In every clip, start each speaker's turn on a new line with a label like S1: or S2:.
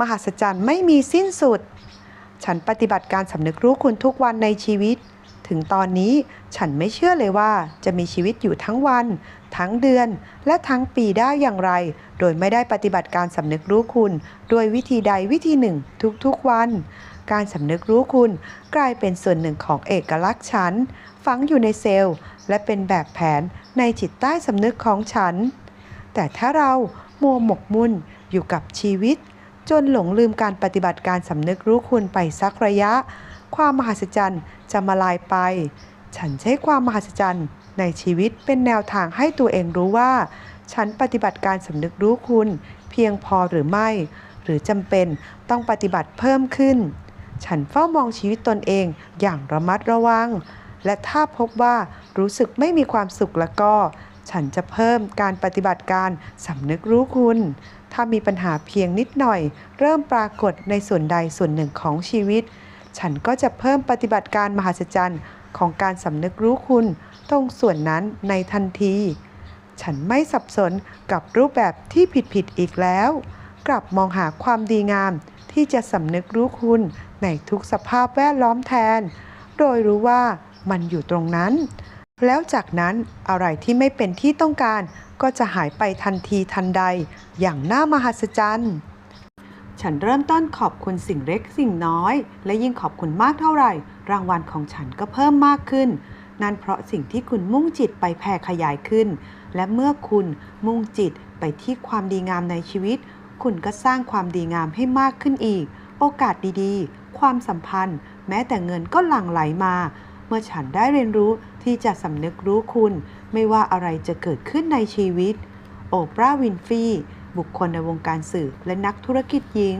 S1: มหัศจรรย์ไม่มีสิ้นสุด ฉันปฏิบัติการสำนึกรู้คุณทุกวันในชีวิต ถึงตอนนี้ฉันไม่เชื่อเลยว่าจะมีชีวิตอยู่ทั้งวัน ทั้งเดือน และทั้งปีได้อย่างไร โดยไม่ได้ปฏิบัติการสำนึกรู้คุณ ด้วยวิธีใดวิธีหนึ่งทุกๆวัน การสำนึกรู้คุณกลายเป็นส่วนหนึ่งของเอกลักษณ์ฉัน ฝังอยู่ในเซลล์ และเป็นแบบแผนในจิตใต้สำนึกของฉัน แต่ถ้าเรามัวหมกมุ่นอยู่กับชีวิต จนหลงลืมการปฏิบัติการสำนึกรู้คุณไปสักระยะ ความมหัศจรรย์จะมาลายไป ฉันใช้ความมหัศจรรย์ในชีวิตเป็นแนวทางให้ตัวเองรู้ว่า ฉันปฏิบัติการสำนึกรู้คุณ เพียงพอหรือไม่ หรือจำเป็นต้องปฏิบัติเพิ่มขึ้น ฉันเฝ้ามองชีวิตตนเองอย่างระมัดระวัง และถ้าพบว่ารู้สึกไม่มีความสุขแล้วก็ ฉันจะเพิ่มการปฏิบัติการสำนึกรู้คุณ ถ้ามีปัญหาเพียงนิดหน่อย เริ่มปรากฏในส่วนใดส่วนหนึ่งของชีวิต ฉันก็จะเพิ่มปฏิบัติการมหัศจรรย์ของการสำนึกรู้คุณ ตรงส่วนนั้นในทันที ฉันไม่สับสนกับรูปแบบที่ผิดๆอีกแล้ว กลับมองหาความดีงามที่จะสำนึกรู้คุณในทุกสภาพแวดล้อมแทน โดยรู้ว่ามันอยู่ตรงนั้น แล้วจากนั้นอะไรที่ไม่เป็นที่ต้องการก็จะหายไปทันทีทันใด อย่างน่ามหัศจรรย์ ฉันเริ่มต้นขอบคุณสิ่งเล็กสิ่งน้อย และยิ่งขอบคุณมากเท่าไหร่ รางวัลของฉันก็เพิ่มมากขึ้น นั่นเพราะสิ่งที่คุณมุ่งจิตไปแผ่ขยายขึ้น และเมื่อคุณมุ่งจิตไปที่ความดีงามในชีวิต คุณก็สร้างความดีงามให้มากขึ้นอีก โอกาสดีๆ ความสัมพันธ์ แม้แต่เงินก็หลั่งไหลมา เมื่อฉันได้เรียนรู้ที่จะสำนึกรู้คุณ ไม่ว่าอะไรจะเกิดขึ้นในชีวิต โอปราห์วินฟีบุคคลในวงการสื่อและนักธุรกิจหญิง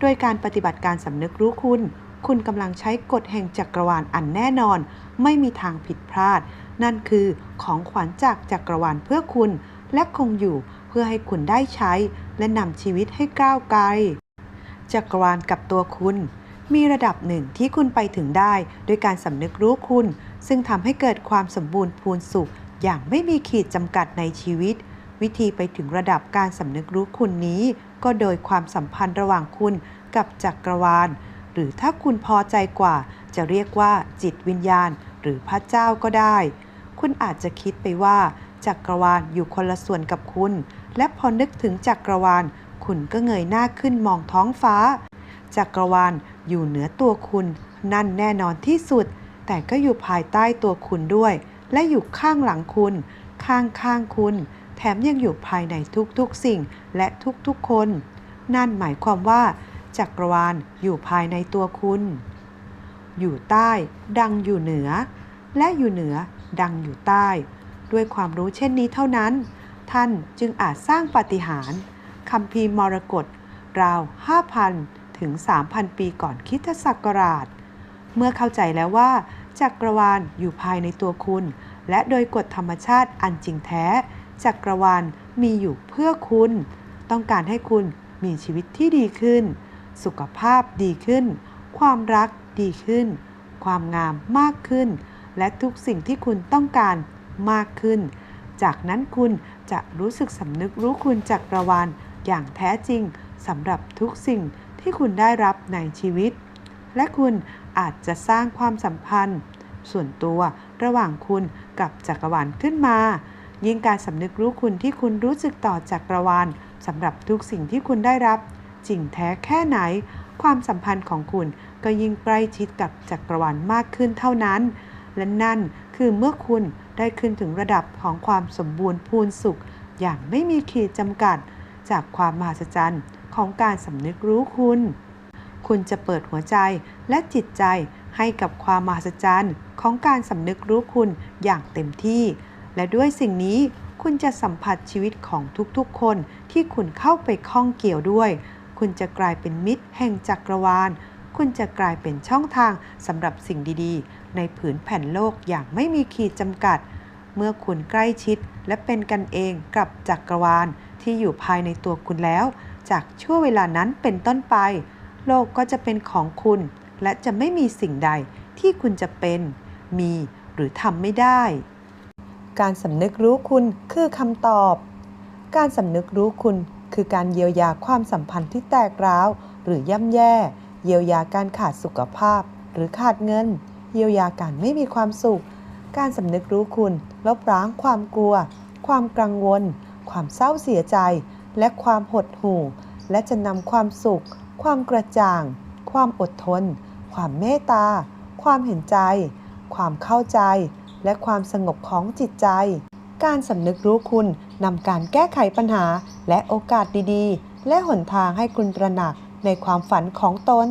S1: โดยการปฏิบัติการสำนึกรู้คุณ คุณกำลังใช้กฎแห่งจักรวาลอันแน่นอน ไม่มีทางผิดพลาด นั่นคือของขวัญจากจักรวาลเพื่อคุณ และคงอยู่เพื่อให้คุณได้ใช้ และนำชีวิตให้ก้าวไกลจักรวาลกับตัวคุณ มีระดับหนึ่งที่คุณไปถึงได้โดยการสำนึกรู้คุณ ซึ่งทำให้เกิดความสมบูรณ์พูนสุข อย่างไม่มีขีดจำกัดในชีวิต วิธีไปถึงระดับการสำนึกรู้คุณนี้ ก็โดยความสัมพันธ์ระหว่างคุณกับจักรวาล หรือถ้าคุณพอใจกว่า จะเรียกว่าจิตวิญญาณ หรือพระเจ้าก็ได้ คุณอาจจะคิดไปว่า จักรวาลอยู่คนละส่วนกับคุณ และพอนึกถึงจักรวาล คุณก็เงยหน้าขึ้นมองท้องฟ้า จักรวาลอยู่เหนือตัวคุณ นั่นแน่นอนที่สุด แต่ก็อยู่ภายใต้ตัวคุณด้วย และอยู่ข้างหลังคุณ ข้างข้างคุณ แถมยังอยู่ภายในทุกๆสิ่งและทุกๆคน นั่นหมายความว่า จักรวาลอยู่ภายในตัวคุณ อยู่ใต้ ดังอยู่เหนือ และอยู่เหนือ ดังอยู่ใต้ ด้วยความรู้เช่นนี้เท่านั้น ท่านจึงอาจสร้างปาฏิหาริย์คำพีร์มรกตราว 5,000 ถึง 3,000 ปีก่อนคริสตศักราช เมื่อเข้าใจแล้วว่าจักรวาลอยู่ภายในตัวคุณ และโดยกฎธรรมชาติอันจริงแท้ จักรวาลมีอยู่เพื่อคุณ ต้องการให้คุณมีชีวิตที่ดีขึ้น สุขภาพดีขึ้น ความรักดีขึ้น ความงามมากขึ้น และทุกสิ่งที่คุณต้องการมากขึ้น จากนั้นคุณจะรู้สึกสำนึกรู้คุณจักรวาลอย่างแท้จริงสำหรับทุกสิ่ง ที่คุณได้รับในชีวิต และคุณอาจจะสร้างความสัมพันธ์ ส่วนตัวระหว่างคุณกับจักรวาลขึ้นมา ยิ่งการสำนึกรู้คุณที่คุณรู้สึกต่อจักรวาลสำหรับทุกสิ่งที่คุณได้รับ จริงแท้แค่ไหน ความสัมพันธ์ของคุณก็ยิ่งใกล้ชิดกับจักรวาลมากขึ้นเท่านั้น และนั่นคือเมื่อคุณได้ขึ้นถึงระดับของความสมบูรณ์พูนสุข อย่างไม่มีขีดจำกัด จากความมหัศจรรย์ ของการสำนึกรู้คุณ คุณจะเปิดหัวใจและจิตใจให้กับความมหัศจรรย์ของการสำนึกรู้คุณอย่างเต็มที่ และด้วยสิ่งนี้คุณจะสัมผัสชีวิตของทุกๆ คนที่คุณเข้าไปข้องเกี่ยวด้วย คุณจะกลายเป็นมิตรแห่งจักรวาล คุณจะกลายเป็นช่องทางสำหรับสิ่งดีๆ ในผืนแผ่นโลกอย่างไม่มีขีดจำกัด เมื่อคุณใกล้ชิดและเป็นกันเองกับจักรวาลที่อยู่ภายในตัวคุณแล้ว จากช่วงเวลานั้นเป็นต้นไป โลกก็จะเป็นของคุณ และจะไม่มีสิ่งใดที่คุณจะเป็น มีหรือทำไม่ได้ การสำนึกรู้คุณคือคำตอบ การสำนึกรู้คุณคือการเยียวยาความสัมพันธ์ที่แตกร้าว หรือย่ำแย่ เยียวยาการขาดสุขภาพ หรือขาดเงิน เยียวยาการไม่มีความสุข การสำนึกรู้คุณลบล้างความกลัว ความกังวล ความเศร้าเสียใจ และความหดหู่ และจะนำความสุข ความกระจ่าง ความอดทน ความเมตตา ความเห็นใจ ความเข้าใจ และความสงบของจิตใจ การสำนึกรู้คุณนำการแก้ไขปัญหาและโอกาสดีๆ และหนทางให้คุณตระหนักในความฝันของตน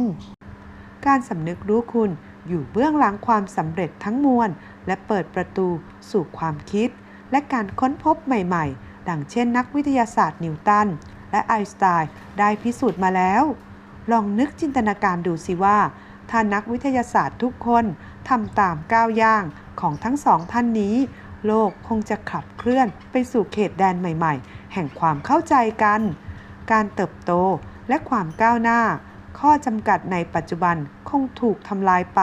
S1: การสำนึกรู้คุณอยู่เบื้องหลังความสำเร็จทั้งมวล และเปิดประตูสู่ความคิด และการค้นพบใหม่ ๆ ดังเช่นนักวิทยาศาสตร์นิวตันและไอน์สไตน์ได้พิสูจน์มาแล้ว ลองนึกจินตนาการดูสิว่า ถ้านักวิทยาศาสตร์ทุกคนทำตามก้าวย่างของทั้งสองท่านนี้ โลกคงจะขับเคลื่อนไปสู่เขตแดนใหม่ๆ แห่งความเข้าใจกัน การเติบโตและความก้าวหน้า ข้อจำกัดในปัจจุบันคงถูกทำลายไป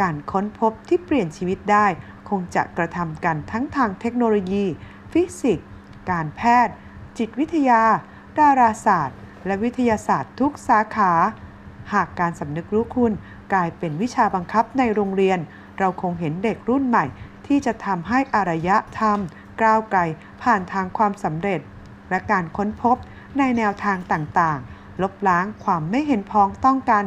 S1: การค้นพบที่เปลี่ยนชีวิตได้ คงจะกระทำกันทั้งทางเทคโนโลยี ฟิสิกส์ การแพทย์ จิตวิทยา ดาราศาสตร์ และวิทยาศาสตร์ทุกสาขา หากการสำนึกรู้คุณกลายเป็นวิชาบังคับในโรงเรียน เราคงเห็นเด็กรุ่นใหม่ ที่จะทำให้อารยธรรม ก้าวไกลผ่านทางความสำเร็จ และการค้นพบในแนวทางต่างๆ ลบล้างความไม่เห็นพ้องต้องกัน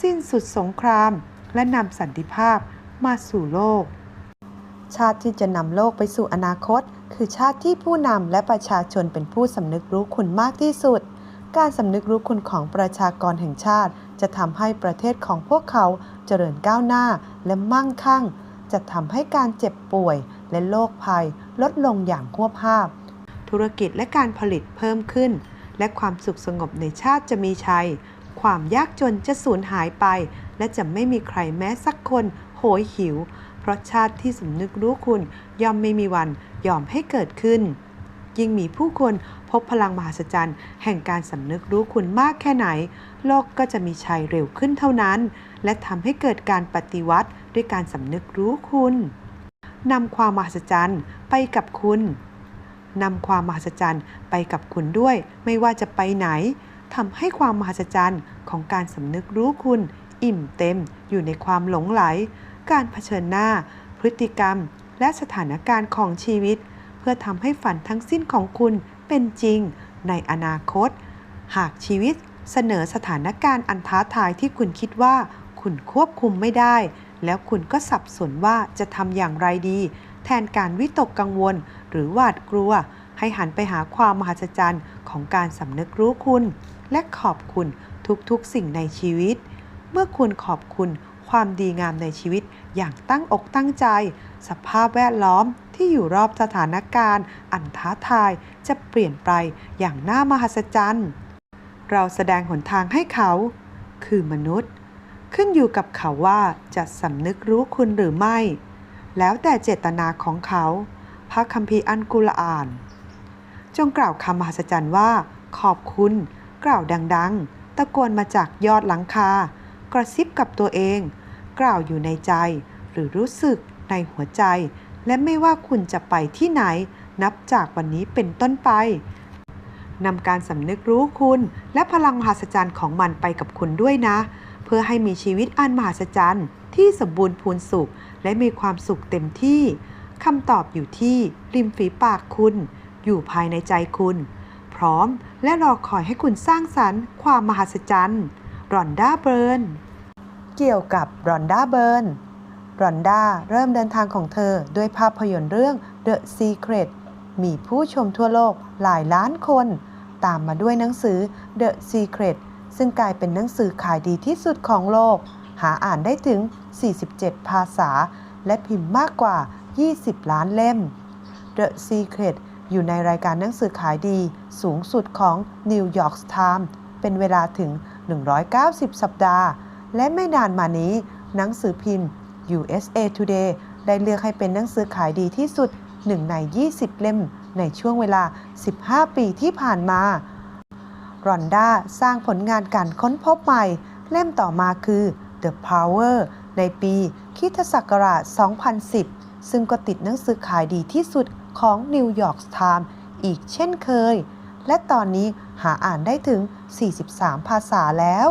S1: สิ้นสุดสงคราม และนำสันติภาพมาสู่โลก ชาติที่จะนำโลกไปสู่อนาคต คือชาติที่ผู้นำและประชาชนเป็นผู้สำนึกรู้คุณมากที่สุด การสำนึกรู้คุณของประชากรแห่งชาติ จะทำให้ประเทศของพวกเขาเจริญก้าวหน้าและมั่งคั่ง จะทำให้การเจ็บป่วย และโรคภัย ลดลงอย่างควบภาพ ธุรกิจและการผลิตเพิ่มขึ้น และความสุขสงบในชาติจะมีชัย ความยากจนจะสูญหายไป และจะไม่มีใครแม้สักคนโหยหิว เพราะชาติที่สำนึกรู้คุณย่อมไม่มีวันยอมให้เกิดขึ้น ยิ่งมีผู้คนพบพลังมหัศจรรย์ แห่งการสำนึกรู้คุณมากแค่ไหน โลกก็จะมีชัยเร็วขึ้นเท่านั้น และทำให้เกิดการปฏิวัติด้วยการสำนึกรู้คุณนำความมหัศจรรย์ไปกับคุณนำความมหัศจรรย์ไปกับคุณด้วย ไม่ว่าจะไปไหนทำให้ความมหัศจรรย์ของการสำนึกรู้คุณ อิ่มเต็มอยู่ในความหลงไหล การเผชิญหน้า พฤติกรรม และสถานการณ์ของชีวิต เพื่อทำให้ฝันทั้งสิ้นของคุณเป็นจริงในอนาคต หากชีวิตเสนอสถานการณ์อันท้าทายที่คุณคิดว่า คุณควบคุมไม่ได้ แล้วคุณก็สับสนว่าจะทำอย่างไรดี แทนการวิตกกังวล หรือหวาดกลัว ให้หันไปหาความมหัศจรรย์ของการสำนึกรู้คุณ และขอบคุณทุกๆสิ่งในชีวิต เมื่อคุณขอบคุณ ความดีงามในชีวิตอย่างตั้งอกตั้งใจ สภาพแวดล้อมที่อยู่รอบสถานการณ์อันท้าทายจะเปลี่ยนไปอย่างน่ามหัศจรรย์ เราแสดงหนทางให้เขา คือมนุษย์ ขึ้นอยู่กับเขาว่าจะสำนึกรู้คุณหรือไม่ แล้วแต่เจตนาของเขา พระคัมภีร์อันกุรอาน จงกล่าวคำมหัศจรรย์ว่า ขอบคุณ กล่าวดัง ๆ ตะโกนมาจากยอดหลังคากระซิบกับตัวเอง กล่าวอยู่ในใจ หรือรู้สึกในหัวใจ และไม่ว่าคุณจะไปที่ไหน นับจากวันนี้เป็นต้นไปนำการสำนึกรู้คุณ และพลังมหัศจรรย์ของมันไปกับคุณด้วยนะ เพื่อให้มีชีวิตอันมหัศจรรย์ ที่สมบูรณ์พูนสุข และมีความสุขเต็มที่คำตอบอยู่ที่ริมฝีปากคุณ อยู่ภายในใจคุณ พร้อมและรอคอยให้คุณสร้างสรรค์ความมหัศจรรย์รอนด้าเบิร์น เกี่ยวกับรอนด้าเบิร์น รอนด้าเริ่มเดินทางของเธอด้วยภาพยนตร์เรื่อง The Secret มีผู้ชมทั่วโลกหลายล้านคน ตามมาด้วยหนังสือ The Secret ซึ่งกลายเป็นหนังสือขายดีที่สุดของโลก หาอ่านได้ถึง 47 ภาษา และพิมพ์มากกว่า 20 ล้านเล่ม The Secret อยู่ในรายการหนังสือขายดีสูงสุดของ New York Times เป็นเวลาถึง 190 สัปดาห์ และไม่นานมานี้ หนังสือพิมพ์ USA Today ได้เลือกให้เป็นหนังสือขายดีที่สุด 1 ใน 20 เล่มในช่วงเวลา 15 ปีที่ผ่านมารอนด้าสร้างผลงานการค้นพบใหม่ เล่มต่อมาคือ The Power ในปีคริสตศักราช 2010 ซึ่งก็ติดหนังสือขายดีที่สุดของ New York Times อีกเช่นเคย และตอนนี้หาอ่านได้ถึง 43 ภาษาแล้ว